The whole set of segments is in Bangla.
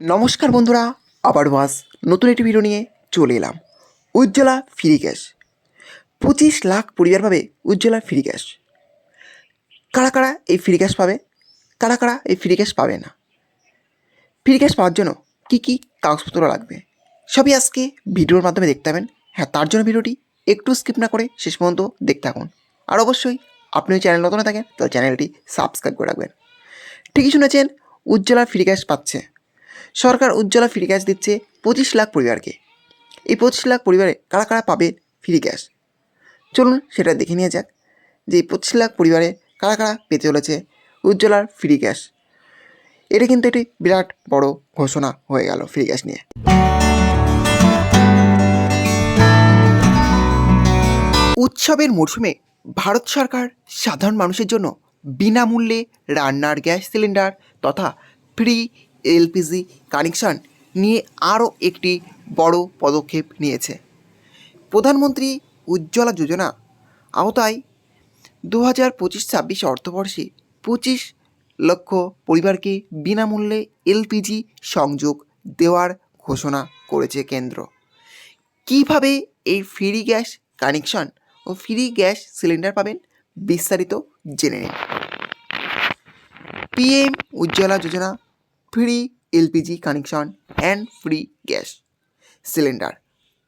নমস্কার বন্ধুরা আবার মাস নতুন একটি ভিডিও নিয়ে চলে এলাম। উজ্জ্বলা ফ্রি গ্যাস পঁচিশ লাখ পরিবার পাবে উজ্জ্বলা ফ্রি গ্যাস কারা কারা এই ফ্রি গ্যাস পাবে? কারা কারা এই ফ্রি গ্যাস পাবে না? ফ্রি গ্যাস পাওয়ার জন্য কী কী কাগজপত্র লাগবে? সবই আজকে ভিডিওর মাধ্যমে দেখতে পাবেন। হ্যাঁ তার জন্য ভিডিওটি একটু স্কিপ না করে শেষ পর্যন্ত দেখতে থাকুন। আর অবশ্যই আপনি চ্যানেল নতুন থাকেন, তাহলে চ্যানেলটি সাবস্ক্রাইব করে রাখবেন। ঠিকই শুনেছেন, উজ্জ্বলা ফ্রি গ্যাস পাচ্ছে। সরকার উজ্জ্বলা ফ্রি গ্যাস দিচ্ছে পঁচিশ লাখ পরিবারকে। এই পঁচিশ লাখ পরিবারে কারা কারা পাবে ফ্রি গ্যাস? চলুন সেটা দেখে নিয়ে যাক যে এই পঁচিশ লাখ পরিবারে কারা কারা পেতে চলেছে উজ্জ্বলার ফ্রি গ্যাস। এটা কিন্তু একটি বিরাট বড় ঘোষণা হয়ে গেল ফ্রি গ্যাস নিয়ে। উৎসবের মরশুমে ভারত সরকার সাধারণ মানুষের জন্য বিনামূল্যে রান্নার গ্যাস সিলিন্ডার তথা ফ্রি এলপিজি কানেকশন নিয়ে আরও একটি বড় পদক্ষেপ নিয়েছে। প্রধানমন্ত্রী উজ্জ্বলা যোজনা আওতায় দু হাজার পঁচিশ ছাব্বিশ অর্থবর্ষে পঁচিশ লক্ষ পরিবারকে বিনামূল্যে এলপিজি সংযোগ দেওয়ার ঘোষণা করেছে কেন্দ্র। কীভাবে এই ফ্রি গ্যাস কানেকশন ও ফ্রি গ্যাস সিলিন্ডার পাবেন বিস্তারিত জেনে নিন। PM Ujjwala Yojana free LPG connection and free gas cylinder.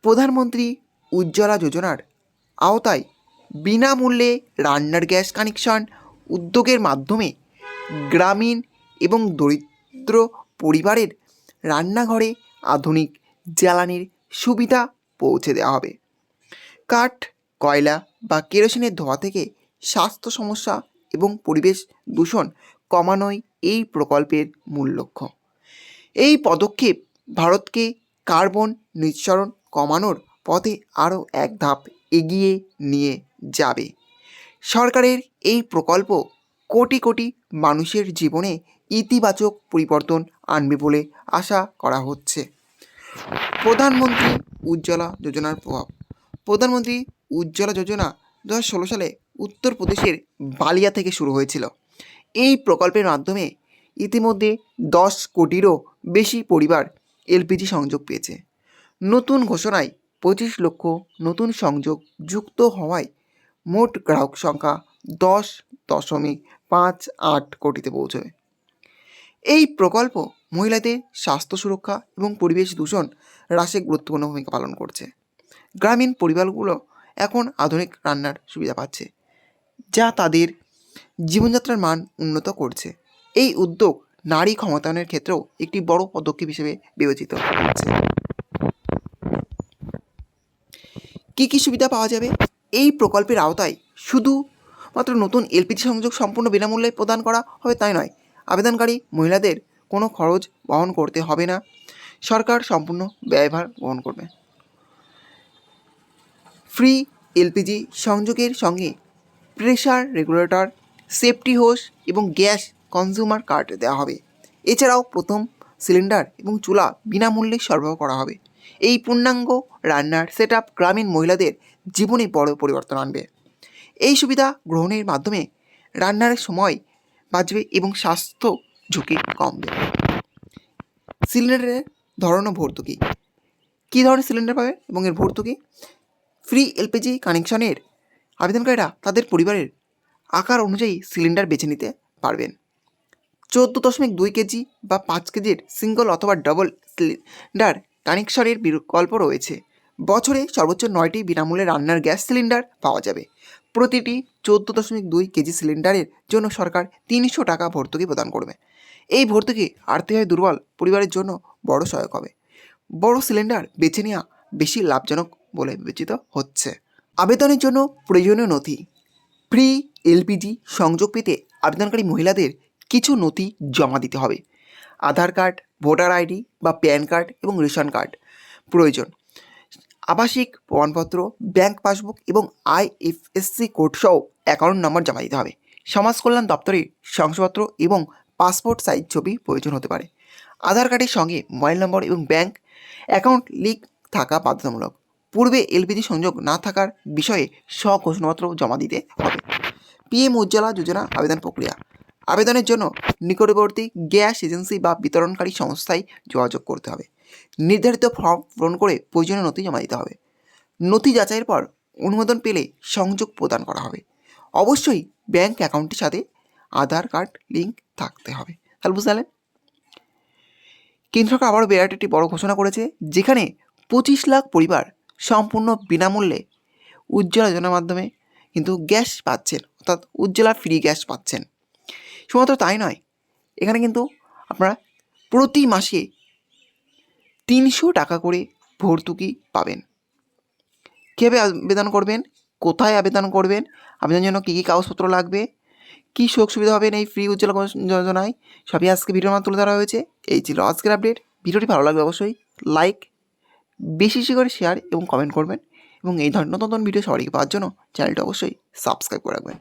প্রধানমন্ত্রী উজ্জ্বলা যোজনার আওতায় বিনামূল্যে রান্নার গ্যাস কানেকশন উদ্যোগের মাধ্যমে গ্রামীণ এবং দরিদ্র পরিবারের রান্নাঘরে আধুনিক জ্বালানির সুবিধা পৌঁছে দেওয়া হবে। কাঠ, কয়লা বা কেরোসিনের ধোঁয়া থেকে স্বাস্থ্য সমস্যা এবং পরিবেশ দূষণ কমানোই এই প্রকল্পের মূল লক্ষ্য। এই পদক্ষেপ ভারতকে কার্বন নিঃসরণ কমানোর পথে আরও এক ধাপ এগিয়ে নিয়ে যাবে। সরকারের এই প্রকল্প কোটি কোটি মানুষের জীবনে ইতিবাচক পরিবর্তন আনবে বলে আশা করা হচ্ছে। প্রধানমন্ত্রী উজ্জ্বলা যোজনার প্রভাব। প্রধানমন্ত্রী উজ্জ্বলা যোজনা দু হাজার ষোলো সালে উত্তরপ্রদেশের বালিয়া থেকে শুরু হয়েছিল। এই প্রকল্পের মাধ্যমে ইতিমধ্যে দশ কোটিরও বেশি পরিবার এলপিজি সংযোগ পেয়েছে। নতুন ঘোষণায় পঁচিশ লক্ষ নতুন সংযোগ যুক্ত হওয়ায় মোট গ্রাহক সংখ্যা দশ দশমিক পাঁচ আট কোটিতে পৌঁছবে এই প্রকল্প মহিলাদের স্বাস্থ্য সুরক্ষা এবং পরিবেশ দূষণ হ্রাসে গুরুত্বপূর্ণ ভূমিকা পালন করছে। গ্রামীণ পরিবারগুলো এখন আধুনিক রান্নার সুবিধা পাচ্ছে, যা তাদের জীবনযাত্রার মান উন্নত করছে। এই উদ্যোগ নারী ক্ষমতায়নের ক্ষেত্রেও একটি বড় পদক্ষেপ হিসেবে বিবেচিত হচ্ছে কী কী সুবিধা পাওয়া যাবে? এই প্রকল্পের আওতায় শুধু মাত্র নতুন এলপিজি সংযোগ সম্পূর্ণ বিনামূল্যে প্রদান করা হবে তাই নয়, আবেদনকারী মহিলাদের কোনো খরচ বহন করতে হবে না। সরকার সম্পূর্ণ ব্যয়ভার বহন করবে। ফ্রি এলপিজি সংযোগের সঙ্গে প্রেশার রেগুলেটর, সেফটি হোস এবং গ্যাস কনজিউমার কার্ড দেওয়া হবে। এছাড়াও প্রথম সিলিন্ডার এবং চুলা বিনামূল্যে সরবরাহ করা হবে। এই পূর্ণাঙ্গ রান্নার সেট আপ গ্রামীণ মহিলাদের জীবনে বড় পরিবর্তন আনবে। এই সুবিধা গ্রহণের মাধ্যমে রান্নার সময় বাঁচবে এবং স্বাস্থ্য ঝুঁকি কমবে। সিলিন্ডারের ধরন ভর্তুকি। কী ধরনের সিলিন্ডার পাবে এবং এর ভর্তুকি? ফ্রি এলপিজি কানেকশনের আবেদনকারীরা তাদের পরিবারের আকার অনুযায়ী সিলিন্ডার বেছে নিতে পারবেন। চোদ্দ দশমিক দুই কেজি বা পাঁচ কেজির সিঙ্গল অথবা ডবল সিলিন্ডার কানেকশনের বিকল্প রয়েছে। বছরে সর্বোচ্চ নয়টি বিনামূল্যে রান্নার গ্যাস সিলিন্ডার পাওয়া যাবে। প্রতিটি চোদ্দ দশমিক দুই কেজি সিলিন্ডারের জন্য সরকার তিনশো টাকা ভর্তুকি প্রদান করবে। এই ভর্তুকি আর্থিকভাবে দুর্বল, পরিবারের জন্য বড় সহায়ক হবে। বড় সিলিন্ডার বেছে নেওয়া বেশি লাভজনক বলে বিবেচিত হচ্ছে। আবেদনের জন্য প্রয়োজনীয় নথি, ফ্রি এলপিজি সংযোগ পেতে আবেদনকারী মহিলাদের কিছু নথি জমা দিতে হবে। আধার কার্ড, ভোটার আইডি বা প্যান কার্ড এবং রেশন কার্ড প্রয়োজন। আবাসিক প্রমাণপত্র, ব্যাংক পাসবুক এবং আইএফএসসি কোড সহ অ্যাকাউন্ট নম্বর জমা দিতে হবে। সমাজ কল্যাণ দপ্তরের শংসাপত্র এবং পাসপোর্ট সাইজ ছবি প্রয়োজন হতে পারে। আধার কার্ডের সঙ্গে মোবাইল নম্বর এবং ব্যাংক অ্যাকাউন্ট লিঙ্ক থাকা বাধ্যতামূলক। পূর্বে এলপিজি সংযোগ না থাকার বিষয়ে স্বঘোষণাপত্র জমা দিতে হবে। পিএম উজ্জ্বলা যোজনা আবেদন প্রক্রিয়া। আবেদনের জন্য নিকটবর্তী গ্যাস এজেন্সি বা বিতরণকারী সংস্থায় যোগাযোগ করতে হবে। নির্ধারিত ফর্ম পূরণ করে প্রয়োজনীয় নথি জমা দিতে হবে। নথি যাচাইয়ের পর অনুমোদন পেলে সংযোগ প্রদান করা হবে। অবশ্যই ব্যাংক অ্যাকাউন্টের সাথে আধার কার্ড লিঙ্ক থাকতে হবে। তাহলে বুঝতে কেন্দ্র সরকার আবারও বিরাট একটি বড় ঘোষণা করেছে, যেখানে পঁচিশ লাখ পরিবার সম্পূর্ণ বিনামূল্যে উজ্জ্বলা যোজনার মাধ্যমে কিন্তু গ্যাস পাচ্ছেন, অর্থাৎ উজ্জ্বলা ফ্রি গ্যাস পাচ্ছেন। শুধুমাত্র তাই নয়, এখানে কিন্তু আপনারা প্রতি মাসে তিনশো টাকা করে ভর্তুকি পাবেন। কীভাবে আবেদন করবেন? কোথায় আবেদন করবেন? আবেদনের জন্য কী কী কাগজপত্র লাগবে? কী সুযোগ সুবিধা হবেন এই ফ্রি উজ্জ্বলা যোজনায়? সবই আজকে ভিডিওর মাধ্যমে তুলে ধরা হয়েছে। এই ছিল আজকের আপডেট ভিডিওটি ভালো লাগবে অবশ্যই লাইক বেশি বেশি করে শেয়ার এবং কমেন্ট করবেন। এবং এই ধরনের নতুন ভিডিও সবাইকে পাওয়ার জন্য চ্যানেলটা অবশ্যই সাবস্ক্রাইব করে রাখবেন।